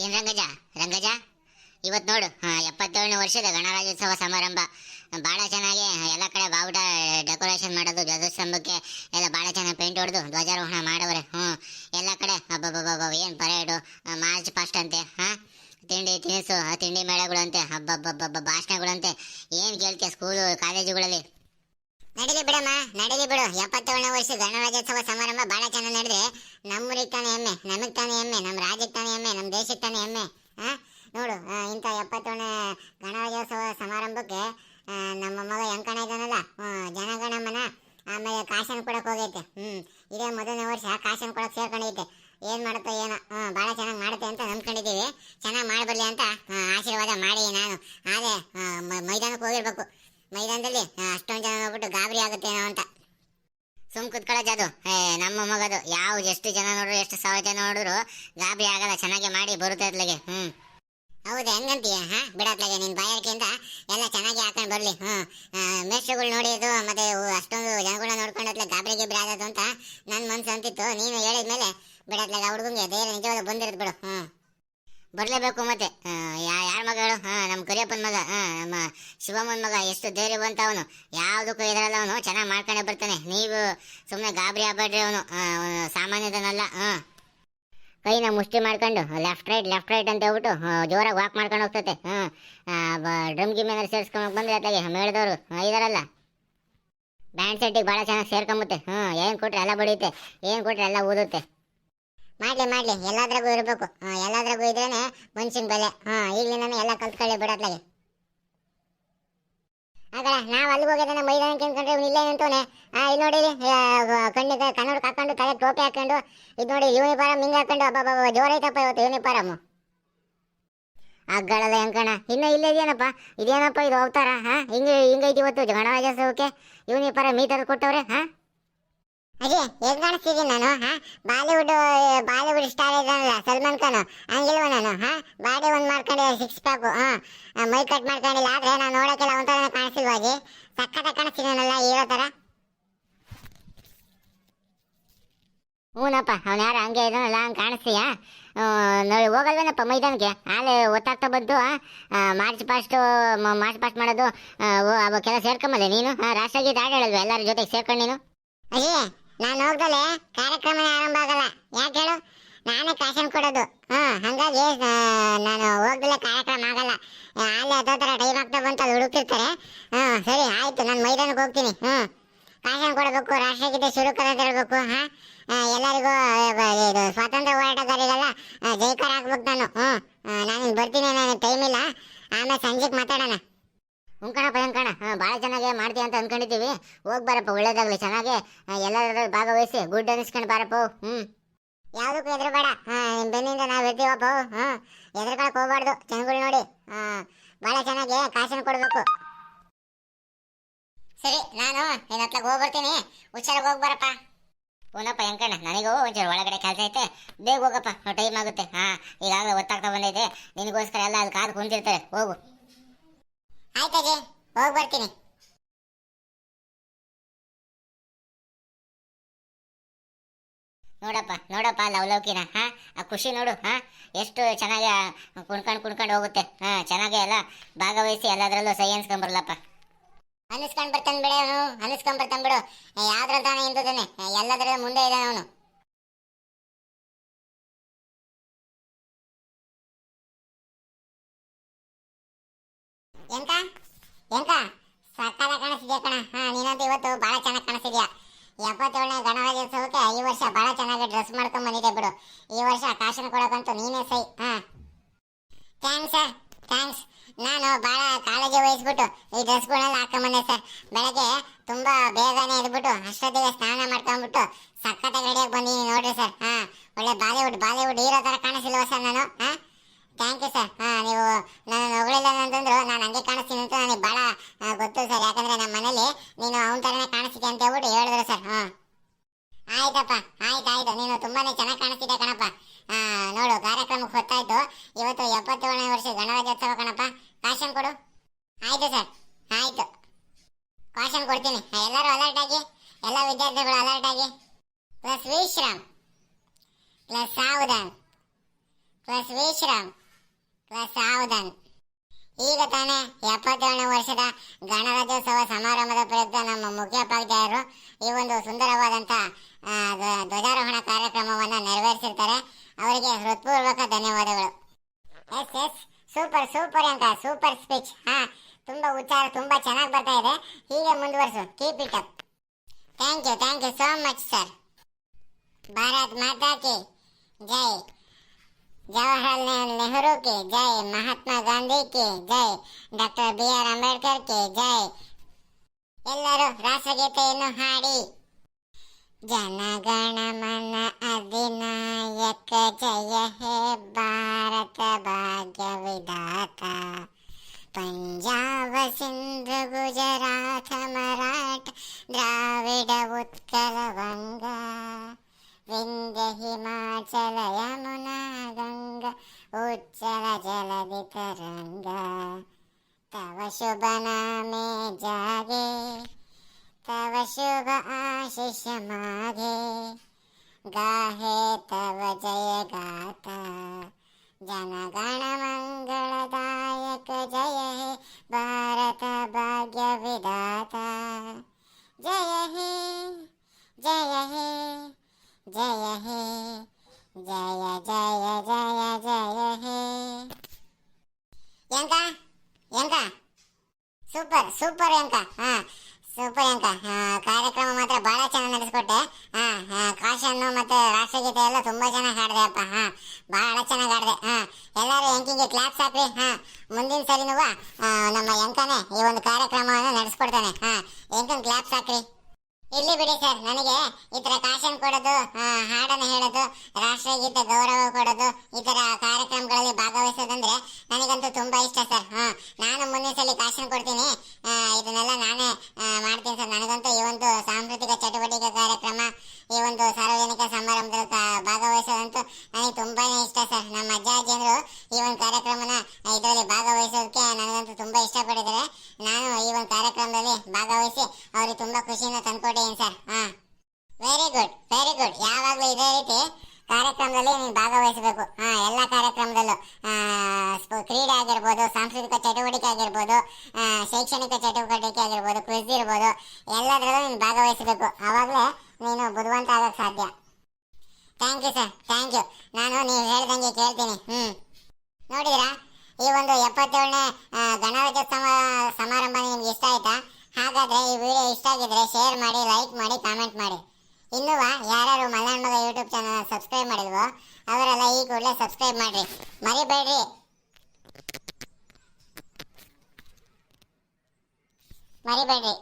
ಏನ್ ರಂಗಜ? ರಂಗಜ? ಇವತ್ತು ನೋಡು ಎಪ್ಪತ್ತೇಳನೇ ವರ್ಷದ ಗಣರಾಜ್ಯೋತ್ಸವ ಸಮಾರಂಭ. ಭಾಳ ಚೆನ್ನಾಗಿ, ಎಲ್ಲ ಕಡೆ ಬಾವುಟ ಡೆಕೋರೇಷನ್ ಮಾಡೋದು, ಧ್ವಜಸ್ತಂಭಕ್ಕೆ ಎಲ್ಲ ಭಾಳ ಚೆನ್ನಾಗಿ ಪೇಂಟ್ ಹೊಡೆದು, ಧ್ವಜಾರೋಹಣ ಮಾಡವ್ರೆ ಹ್ಞೂ ಎಲ್ಲ ಕಡೆ ಹಬ್ಬಬ್ಬಬ್ಬ ಏನು ಪರೇಡು ಮಾರ್ಚ್ ಫಸ್ಟ್ ಅಂತೆ, ಹಾಂ. ತಿಂಡಿ ತಿನಿಸು ತಿಂಡಿ ಮೇಳಗಳಂತೆ ಹಬ್ಬಬ್ಬಬ್ಬ ಭಾಷಣಗಳಂತೆ. ಏನು ಕೇಳ್ತೀಯ ಸ್ಕೂಲು ಕಾಲೇಜುಗಳಲ್ಲಿ ನಡೀಲಿ ಬಿಡಮ್ಮ, ನಡೀಲಿ ಬಿಡು. ಎಪ್ಪತ್ತೇಳನೇ ವರ್ಷ ಗಣರಾಜ್ಯೋತ್ಸವ ಸಮಾರಂಭ ಭಾಳ ಚೆನ್ನಾಗಿ ನಡೆದ್ರೆ ನಮ್ಮೂರಿಗೆ ತಾನೇ ಹೆಮ್ಮೆ, ನಮಗೆ ತಾನೇ ಹೆಮ್ಮೆ ನಮ್ಮ ರಾಜ್ಯಕ್ಕೆ ತಾನೇ ಹೆಮ್ಮೆ ನಮ್ಮ ದೇಶಕ್ಕೆ ತಾನೇ ಹೆಮ್ಮೆ, ಆ? ನೋಡು ಇಂಥ ಎಪ್ಪತ್ತೇಳನೇ ಗಣರಾಜ್ಯೋತ್ಸವ ಸಮಾರಂಭಕ್ಕೆ ನಮ್ಮ ಮಗ ಎಂಕಣ ಇದ್ದಾನಲ್ಲ ಜನಗಣಮನ ಆಮೇಲೆ ಕಾಶನ್ ಕೊಡಕ್ಕೆ ಹೋಗೈತೆ. ಹ್ಞೂ ಇದೇ ಮೊದಲನೇ ವರ್ಷ ಕಾಶನ್ ಕೊಡಕ್ಕೆ ಸೇರ್ಕೊಂಡೈತೆ ಏನು ಮಾಡುತ್ತೋ ಏನೋ ಹ್ಞೂ ಭಾಳ ಚೆನ್ನಾಗಿ ಮಾಡುತ್ತೆ ಅಂತ ನಂಬ್ಕೊಂಡಿದ್ದೀವಿ. ಚೆನ್ನಾಗಿ ಮಾಡಬರ್ಲಿ ಅಂತ ಆಶೀರ್ವಾದ ಮಾಡಿ ನಾನು. ಆದರೆ ಮೈದಾನಕ್ಕೆ ಹೋಗಿರ್ಬೇಕು ಮೈದಾನದಲ್ಲಿ ಅಷ್ಟೊಂದು ಜನ ನೋಡ್ಬಿಟ್ಟು ಗಾಬರಿ ಆಗುತ್ತೇನೋ ಅಂತ ಸುಮ್ ಕುತ್ಕೊಳ್ಳೋ ಜಾದು ಏ ನಮ್ಮ ಮಗದು ಯಾವ ಎಷ್ಟು ಜನ ನೋಡ್ರು ಎಷ್ಟು ಸಾವಿರ ಜನ ನೋಡಿದ್ರು ಗಾಬರಿ ಆಗಲ್ಲ ಚೆನ್ನಾಗಿ ಮಾಡಿ ಬರುತ್ತೆ ಅತ್ಲಾಗೆ ಹ್ಮ್ ಹೌದು, ಹೆಂಗಂತೀಯ? ಹಾ, ಬಿಡತ್ಲಾಗೆ ನಿನ್ ಬಾಯಾರಿಕೆಯಿಂದ ಎಲ್ಲ ಚೆನ್ನಾಗಿ ಹಾಕೊಂಡು ಬರ್ಲಿ. ಹ್ಮ್. ಮೇಷ್ಟ್ರುಗಳು ನೋಡಿದ್ದು ಮತ್ತೆ ಅಷ್ಟೊಂದು ಜನಗಳನ್ನ ನೋಡ್ಕೊಂಡತ್ಲೆ ಗಾಬರಿ ಗಿಬ್ರಿ ಆಗೋದು ಅಂತ ನನ್ನ ಮನ್ಸು ಅಂತಿತ್ತು. ನೀನು ಹೇಳಿದ್ಮೇಲೆ ಬಿಡತ್ಲಾಗ ಹುಡುಗಂಗೆ ಧೈರ್ಯ ನಿಜವಾಗ ಬಂದಿರೋದು ಬಿಡು. ಹ್ಮ್. ಬರಲೇಬೇಕು ಮತ್ತೆ. ಯಾರ ಮಗ ಹೇಳು? ಹಾಂ, ನಮ್ಮ ಕರಿಯಪ್ಪನ ಮಗ. ಹಾಂ, ನಮ್ಮ ಶಿವಮ್ಮನ ಮಗ. ಎಷ್ಟು ಧೈರ್ಯವಂತ ಅವನು ಯಾವುದಕ್ಕೂ ಇದರಲ್ಲ ಅವನು. ಚೆನ್ನಾಗಿ ಮಾಡ್ಕೊಂಡೇ ಬರ್ತಾನೆ. ನೀವು ಸುಮ್ಮನೆ ಗಾಬರಿ ಆಗ್ಬೇಡ್ರಿ ಅವನು. ಸಾಮಾನ್ಯದನಲ್ಲ. ಹಾಂ ಕೈನ ಮುಷ್ಟಿ ಮಾಡ್ಕೊಂಡು ಲೆಫ್ಟ್ ರೈಟ್ ಲೆಫ್ಟ್ ರೈಟ್ ಅಂತ ಹೇಳ್ಬಿಟ್ಟು ಜೋರಾಗಿ ವಾಕ್ ಮಾಡ್ಕೊಂಡು ಹೋಗ್ತತೆ. ಹಾಂ ಡ್ರಮ್ ಗಿಮ್ ಏನಾದ್ರು ಸೇರಿಸ್ಕೊಂಡು ಬಂದ್ರೆ ಅತ್ಲಾಗೆ ಮೇಳದವರು ಇದಾರಲ್ಲ. ಬ್ಯಾಂಡ್ ಸೆಟ್ಟಿಗೆ ಭಾಳ ಚೆನ್ನಾಗಿ ಸೇರ್ಕೊಂಬುತ್ತೆ. ಹ್ಞೂ ಏನು ಕೊಟ್ಟರೆ ಎಲ್ಲ ಬಡಿಯುತ್ತೆ, ಏನು ಕೊಟ್ಟರೆ ಎಲ್ಲ ಊದುತ್ತೆ. ಮಾಡಲಿ ಮಾಡಲಿ, ಎಲ್ಲಾದ್ರಾಗೂ ಇರಬೇಕು. ಎಲ್ಲಾದ್ರಾಗೂ ಇದ್ರೇ ಮನುಷ್ಯನ ಬೆಲೆ. ಹಾಂ, ಈಗಲಿಂದಾನೆ ಎಲ್ಲ ಕಲ್ತ್ಕೊಳ್ಳಿ ಬಿಡತ್ಲಾಗೆ ಆಗಲ್ಲ ನಾವು ಅಲ್ಲಿ ಹೋಗಿದ್ದಾನೆ ಮೈದಾನಕ್ಕೆ ಅನ್ಕೊಂಡ್ರೆ ಇವ್ನು ಇಲ್ಲೇ ನಿಂತವನೆ ಇಲ್ಲಿ ನೋಡಿ ಆ, ಕಣ್ಣಿಗೆ ಕನ್ನಡ ಹಾಕೊಂಡು ತಲೆ ಟೋಪಿ ಹಾಕೊಂಡು ಇದು ನೋಡಿ ಯೂನಿಫಾರಮ್ ಹಿಂಗೆ ಹಾಕೊಂಡು ಅಬ್ಬಬ್ಬ ಜೋರೈತಪ್ಪ ಇವತ್ತು ಯೂನಿಫಾರಮ್ ಅಗ್ಗಳಲ್ಲ ಎಂಕಣ ಇನ್ನು ಇಲ್ಲೇ ಇದೆಯೇನಪ್ಪ? ಇದೇನಪ್ಪ ಇದು ಅವತಾರ ಹಾ? ಹಿಂಗೆ ಹಿಂಗೈತಿ ಇವತ್ತು ಗಣರಾಜ್ಯೋತ್ಸವಕ್ಕೆ ಯೂನಿಫಾರಮ್ ಈ ಥರ ಕೊಟ್ಟವ್ರೆ ಹಾ? ಅದೇ ಹೇಗೆ ಕಾಣಿಸ್ತಿದ್ದೀನಿ ನಾನು ಹಾ? ಬಾಲಿವುಡ್ ಬಾಲಿವುಡ್ ಸ್ಟಾರ್ ಇದ್ದಾನಲ್ಲ ಸಲ್ಮಾನ್ ಖಾನ್. ಹಂಗಿಲ್ವ ನಾನು ಹಾ? ಬಾಡಿ ಒಂದು ಮಾಡ್ಕೊಂಡೆ ಸಿಕ್ಸ್ ಪ್ಯಾಕು ಹಾ? ಮೈ ಕಟ್ ಮಾಡ್ಕೊಂಡಿಲ್ಲ ಆದ್ರೆ ನಾನು ನೋಡೋಕ್ಕೆಲ್ಲ ಒಂಥರ ಕಾಣಿಸ್ತಿಲ್ವಾಗಿ ಸಕ್ಕತ್ತ ಕಾಣಿಸ್ತಿದ್ದಾನಲ್ಲ ಹೀರೋ ಥರ ಹ್ಞೂನಪ್ಪ ಅವ್ನು ಯಾರು ಹಂಗೆ ಇದ್ದಾನಲ್ಲ ಹಂಗೆ ಕಾಣಿಸ್ತೀಯಾ? ನೋಡಿ ಹೋಗಲ್ವೇನಪ್ಪ ಮೈದಾನಕ್ಕೆ? ಹಾಲು ಒತ್ತಾಗ್ತಾ ಬಂತು ಮಾರ್ಚ್ ಪಾಸ್ಟು ಮಾರ್ಚ್ ಪಾಸ್ಟ್ ಮಾಡೋದು ಕೆಲಸ ಸೇರ್ಕೊಂಬಲ್ಲ ನೀನು ಆ, ರಾಷ್ಟ್ರಗೀತೆ ಹಾಡು ಹೇಳಲ್ವ ಎಲ್ಲರ ಜೊತೆಗೆ ಸೇರ್ಕೊಂಡು ನೀನು? ಅಯ್ಯೇ ನಾನು ಹೋಗ್ದಲೆ ಕಾರ್ಯಕ್ರಮ ಆರಂಭ ಆಗಲ್ಲ. ಯಾಕೆ ಹೇಳು? ನಾನೇ ಕಾಶನ್ ಕೊಡೋದು. ಹಾ, ಹಂಗಾಗಿ ನಾನು ಹೋಗ್ದಲೆ ಕಾರ್ಯಕ್ರಮ ಆಗಲ್ಲ. ಅಲ್ಲಿ ಹತ್ತೋ ಥರ ಟೈಮ್ ಆಗ್ತಾ ಬಂತ ಹುಡುಕಿರ್ತಾರೆ ಹಾ, ಸರಿ, ಆಯ್ತು, ನಾನು ಮೈದಾನಕ್ಕೆ ಹೋಗ್ತೀನಿ. ಹ್ಞೂ ಕಾಶನ್ ಕೊಡಬೇಕು, ರಾಷ್ಟ್ರಗೀತೆ ಶುರು ಅಂತ ಹೇಳ್ಬೇಕು ಹಾ? ಎಲ್ಲರಿಗೂ ಇದು ಸ್ವಾತಂತ್ರ್ಯ ಹೋರಾಟಗಾರಿಗೆಲ್ಲ ಜೈಕಾರ ಹಾಕ್ಬೇಕು ನಾನು. ಹ್ಞೂ ನಾನು ಬರ್ತೀನಿ ನನಗೆ ಟೈಮ್ ಇಲ್ಲ ಆಮೇಲೆ ಸಂಜೆಗೆ ಮಾತಾಡೋಣ. ಉಂಕಣಪ್ಪ ಹೆಂಕಣ ಹಾಂ ಭಾಳ ಚೆನ್ನಾಗಿ ಮಾಡ್ತೀವಿ ಅಂತ ಅಂದ್ಕೊಂಡಿದ್ದೀವಿ ಹೋಗಿ ಬರಪ್ಪ, ಒಳ್ಳೇದಾಗಲಿ, ಚೆನ್ನಾಗಿ. ಎಲ್ಲರೂ ಭಾಗವಹಿಸಿ, ಗುಡ್ ಅನಿಸ್ಕೊಂಡು ಬಾರಪ್ಪ. ಹ್ಞೂ ಯಾವುದಕ್ಕೂ ಹೆದರಬೇಡ. ಹಾಂ ಬೆನ್ನಿಂದ ನಾವು ಇರ್ತೀವಪ್ಪ ಹಾಂ ಹೆದರ್ಕೊಳಕ್ಕೆ ಹೋಗ್ಬಾರ್ದು. ಜನಗಳು ನೋಡಿ. ಹಾಂ ಭಾಳ ಚೆನ್ನಾಗಿ ಕಾಸನ್ನು ಕೊಡಬೇಕು. ಸರಿ, ನಾನು ನಿನ್ನ ಹತ್ಲಾಗ ಹೋಗ್ಬರ್ತೀನಿ ಹುಷಾರಾಗಿ ಹೋಗಿ ಬರಪ್ಪ. ಹೂನಪ್ಪ ಹೆಂಕಣ್ಣ ನನಗೂ ಒಂಚೂರು ಒಳಗಡೆ ಕೆಲಸ ಐತೆ. ಬೇಗ ಹೋಗಪ್ಪ, ಟೈಮ್ ಆಗುತ್ತೆ. ಹಾಂ, ಈಗಾಗಲೇ ಒತ್ತಾಗ್ತಾ ಬಂದೈತೆ. ನಿನಗೋಸ್ಕರ ಎಲ್ಲ ಅಲ್ಲಿ ಕಾದು ಕುಂತಿರ್ತಾರೆ. ಹೋಗು. ಆಯ್ತಾಜಿ ಹೋಗಿ ಬರ್ತೀನಿ. ನೋಡಪ್ಪ ನೋಡಪ್ಪ ಲವ್ಕಿನ, ಹಾ? ಆ ಖುಷಿ ನೋಡು, ಹಾ? ಎಷ್ಟು ಚೆನ್ನಾಗಿ ಕುಣ್ಕೊಂಡು ಕುಣ್ಕೊಂಡು ಹೋಗುತ್ತೆ, ಹಾ? ಚೆನ್ನಾಗಿ ಎಲ್ಲ ಭಾಗವಹಿಸಿ ಎಲ್ಲದರಲ್ಲೂ ಸೈ ಅನ್ಸ್ಕೊಂಬರ್ಲಪ್ಪ ಅನಿಸ್ಕೊಂಡ್ ಬರ್ತಾನೆ ಬಿಡ ಅವನು, ಅನಿಸ್ಕೊಂಡ್ ಬರ್ತಾನೆ ಬಿಡು. ಯಾವ್ದ್ರಲ್ಲಿ ತಾನೇ ಹಿಂದುತ್ತಾನೆ ಎಲ್ಲದರಲ್ಲೂ ಮುಂದೆ ಇದ್ದಾನೆ ಅವನು. ಎಂತ? ಎಂತ ಸಕ್ಕಲ ಕಾಣಿಸಿದ್ಯಾ ಕಣ. ಹಾ, ನೀನಂತೂ ಇವತ್ತು ಬಹಳ ಚೆನ್ನಾಗಿ ಕಾಣಿಸಿದ್ಯಾ ಎಪ್ಪತ್ತೇಳನೇ ಗಣರಾಜ್ಯೋತ್ಸವಕ್ಕೆ ಈ ವರ್ಷ ಬಹಳ ಚೆನ್ನಾಗಿ ಡ್ರೆಸ್ ಮಾಡ್ಕೊಂಡು ಬಂದಿದೆ ಬಿಡು. ಈ ವರ್ಷ ಕಾಶನ್ ಕೊಡೋಕಂತೂ ನೀನೇ ಸೈ. ಹಾ. ಥ್ಯಾಂಕ್ಸ್ ಸರ್ ಥ್ಯಾಂಕ್ಸ್ ನಾನು ಭಾಳ ಕಾಳಜಿ ವಹಿಸ್ಬಿಟ್ಟು ಈ ಡ್ರೆಸ್ಗಳನ್ನೆಲ್ಲ ಹಾಕೊಂಬಂದೆ ಸರ್ ಬೆಳಗ್ಗೆ ತುಂಬ ಬೇಗನೆ ಇದ್ಬಿಟ್ಟು ಅಷ್ಟೊತ್ತಿಗೆ ಸ್ನಾನ ಮಾಡ್ಕೊಂಡ್ಬಿಟ್ಟು ಸಖತ್ತಾಗಿ ರೆಡಿಯಾಗಿ ಬಂದೀನಿ ನೋಡ್ರಿ ಸರ್ ಹಾ. ಒಳ್ಳೆ ಬಾಲಿವುಡ್ ಬಾಲಿವುಡ್ ಹೀರೋ ಥರ ಕಾಣಿಸಿಲ್ವ ಸರ್ ನಾನು? ಹಾ? ಥ್ಯಾಂಕ್ ಯು ಸರ್ ಹಾಂ, ನೀವು ನಾನು ಹೊಗಳಿಲ್ಲ ಅಂತಂದ್ರು ನಾನು ಹಂಗೆ ಕಾಣಿಸ್ತೀನಿ ಅಂತ ನನಗೆ ಭಾಳ ಗೊತ್ತು ಸರ್ ಯಾಕಂದರೆ ನಮ್ಮ ಮನೇಲಿ ನೀನು ಅವನ ಥರನೇ ಕಾಣಿಸ್ತಿದ್ದೆ ಅಂತ ಹೇಳ್ಬಿಟ್ಟು ಹೇಳಿದ್ರು ಸರ್ ಹಾಂ. ಆಯ್ತಪ್ಪ, ಆಯ್ತು ಆಯ್ತು. ನೀನು ತುಂಬಾನೇ ಚೆನ್ನಾಗಿ ಕಾಣಿಸ್ತಿದ್ದೆ ಕಣಪ್ಪ. ನೋಡು, ಕಾರ್ಯಕ್ರಮಕ್ಕೆ ಹೊತ್ತಾಯ್ತು. ಇವತ್ತು ಎಪ್ಪತ್ತೇಳನೇ ವರ್ಷ ಗಣರಾಜ್ಯೋತ್ಸವ ಕಣಪ್ಪ. ಕಾಶನ್ ಕೊಡು. ಆಯಿತು ಸರ್ ಆಯಿತು. ಕಾಶನ್ ಕೊಡ್ತೀನಿ. ಎಲ್ಲರೂ ಅಲರ್ಟ್ ಆಗಿ, ಎಲ್ಲ ವಿದ್ಯಾರ್ಥಿಗಳು ಅಲರ್ಟ್ ಆಗಿ. ಪ್ಲಸ್ ವಿಶ್ರಾಮ್ ಪ್ಲಸ್ ಸಾವಧಾನ್. ಪ್ಲಸ್ ವಿಶ್ರಾಮ್ ಕ್ಲಾಸ್ ಈಗ ತಾನೇ ಎಪ್ಪತ್ತೇಳನೇ ವರ್ಷದ ಗಣರಾಜ್ಯೋತ್ಸವ ಸಮಾರಂಭದ ಪ್ರಯುಕ್ತ ನಮ್ಮ ಮುಖ್ಯೋಪಾಧ್ಯಾಯರು ಈ ಒಂದು ಸುಂದರವಾದಂಥ ಧ್ವಜಾರೋಹಣ ಕಾರ್ಯಕ್ರಮವನ್ನು ನೆರವೇರಿಸಿರ್ತಾರೆ. ಅವರಿಗೆ ಹೃತ್ಪೂರ್ವಕ ಧನ್ಯವಾದಗಳು. ಎಸ್ ಎಸ್, ಸೂಪರ್ ಸೂಪರ್ ಅಂತ ಸೂಪರ್ ಸ್ಪೀಚ್. ಹಾ, ತುಂಬ ಉಚ್ಚಾರ, ತುಂಬ ಚೆನ್ನಾಗಿ ಬರ್ತಾ ಇದೆ. ಹೀಗೆ ಮುಂದುವರಿಸು. Keep it up thank you thank you so much sir Bharat Mata Ki Jai. Jawaharlal Nehru K Jai Mahatma Gandhi K Jai doctor B R Ambedkar K ಜೈ ಎಲ್ಲರೂ ರಾಷ್ಟ್ರಗೀತೆಯನ್ನು ಹಾಡಿ ಜನಗಣ ಮನ ಅಧಿನಾಯಕ ಜಯ ಹೇ ಭಾರತ ಭಾಗ್ಯ ವಿಧಾತ ಪಂಜಾಬ ಸಿಂಧು ಗುಜರಾತ ಮರಾಠ ದ್ರಾವಿಡ शुभ नामे जागे तव शुभ आशिष मागे गाहे तव जय गाता जनगण मङ्गलदायक जय हे भारत भाग्यविदाता ಸೂಪರ್ ಅಂಕ ಹಾ ಸೂಪರ್ ಅಂಕ ಕಾರ್ಯಕ್ರಮ ಮಾತ್ರ ಬಹಳ ಚೆನ್ನಾಗಿ ನಡೆಸ್ಕೊಟ್ಟೆ. ಹಾ ಕಾಶನ್ನು ಮತ್ತೆ ರಾಷ್ಟ್ರಗೀತೆ ಎಲ್ಲ ತುಂಬಾ ಚೆನ್ನಾಗಿ ಹಾಡಿದೆ ಅಪ್ಪ. ಹಾ ಬಹಳ ಚೆನ್ನಾಗಿ ಹಾಡಿದೆ. ಹಾ, ಎಲ್ಲರೂ ಎಂಕಿಂಗೆ ಕ್ಲಾಪ್ಸ್ ಹಾಕ್ರಿ. ಹಾ, ಮುಂದಿನ ಸರಿನೂ ನಮ್ಮ ಎಂಕನೇ ಈ ಒಂದು ಕಾರ್ಯಕ್ರಮವನ್ನು ನಡೆಸ್ಕೊಡ್ತಾನೆ. ಹಾ ಎಂಕನ್ ಕ್ಲಾಪ್ಸ್ ಹಾಕ್ರಿ? ಇರ್ಲಿ ಬಿಡಿ ಸರ್, ನನಗೆ ಈ ತರ ಕಾಶನ್ ಕೊಡೋದು ಹಾಡನ್ನು ಹೇಳೋದು, ರಾಷ್ಟ್ರಗೀತ ಗೌರವ ಕೊಡೋದು, ಈ ತರ ಕಾರ್ಯಕ್ರಮಗಳಲ್ಲಿ ಭಾಗವಹಿಸೋದಂದ್ರೆ ನನಗಂತೂ ತುಂಬಾ ಇಷ್ಟ ಸರ್. ಹಾ, ನಾನು ಮುಂದಿನ ಸಲ ಕಾಶನ್ ಕೊಡ್ತೀನಿ. ಇದನ್ನೆಲ್ಲ ನಾನೇ ಮಾಡ್ತೀನಿ ಸರ್. ನನಗಂತೂ ಈ ಒಂದು ಸಾಂಸ್ಕೃತಿಕ ಚಟುವಟಿಕೆ ಕಾರ್ಯಕ್ರಮ ಈ ಒಂದು ಸಾರ್ವಜನಿಕ ಸಮಾರಂಭದಲ್ಲಿ ಕಾ- ಭಾಗವಹಿಸೋದಂತೂ ನನಗೆ ತುಂಬಾನೇ ಇಷ್ಟ ಸರ್ ನಮ್ಮ ಅಜ್ಜ ಅಜ್ಜಿಯಂದ್ರು ಈ ಒಂದು ಕಾರ್ಯಕ್ರಮನ ಇದರಲ್ಲಿ ಭಾಗವಹಿಸೋದಕ್ಕೆ ನನಗಂತೂ ತುಂಬಾ ಇಷ್ಟಪಟ್ಟಿದ್ದಾರೆ ನಾನು ಈ ಒಂದು ಕಾರ್ಯಕ್ರಮದಲ್ಲಿ ಭಾಗವಹಿಸಿ ಅವ್ರಿಗೆ ತುಂಬಾ ಖುಷಿನ ತಂದ್ಕೊಟ್ಟೇನು ಸರ್. ಹಾ. ವೆರಿ ಗುಡ್ ವೆರಿ ಗುಡ್ ಯಾವಾಗಲೂ ಇದೇ ರೀತಿ ಕಾರ್ಯಕ್ರಮದಲ್ಲಿ ನೀವು ಭಾಗವಹಿಸಬೇಕು. ಹಾ, ಎಲ್ಲ ಕಾರ್ಯಕ್ರಮದಲ್ಲೂ. ಕ್ರೀಡೆ ಆಗಿರ್ಬೋದು, ಸಾಂಸ್ಕೃತಿಕ ಚಟುವಟಿಕೆ ಆಗಿರ್ಬೋದು ಶೈಕ್ಷಣಿಕ ಚಟುವಟಿಕೆ ಆಗಿರ್ಬೋದು, ಕ್ವಿಜ್ ಇರ್ಬೋದು, ಎಲ್ಲದರಲ್ಲೂ ನೀನು ಭಾಗವಹಿಸಬೇಕು. ಆವಾಗಲೇ ನೀನು ಬುದ್ಧಿವಂತ ಆಗೋಕ್ಕೆ ಸಾಧ್ಯ. Thank you sir thank you ನಾನು ನೀವು ಹೇಳ್ದಂಗೆ ಕೇಳ್ತೀನಿ. ಹ್ಞೂ ನೋಡಿದ್ರಾ? ಈ ಒಂದು ಎಪ್ಪತ್ತೇಳನೇ ಗಣರಾಜ್ಯೋತ್ಸವ ಸಮಾರಂಭ ನಿಮ್ಗೆ ಇಷ್ಟ ಆಯ್ತಾ? ಹಾಗಾದ್ರೆ ಈ ವಿಡಿಯೋ ಇಷ್ಟ ಆಗಿದ್ರೆ ಶೇರ್ ಮಾಡಿ ಲೈಕ್ ಮಾಡಿ ಕಾಮೆಂಟ್ ಮಾಡಿ. ಇನ್ನೂ ಯಾರ್ಯಾರು ಮಗ ಯೂಟ್ಯೂಬ್ ಚಾನಲ್ ಸಬ್ಸ್ಕ್ರೈಬ್ ಮಾಡಿಲ್ವೋ, ಅವರೆಲ್ಲ ಈ ಕೂಡಲೇ ಸಬ್ಸ್ಕ್ರೈಬ್ ಮಾಡ್ರಿ. ಮರಿಬೇಡ್ರಿ. ಮರಿಬೇಡ್ರಿ.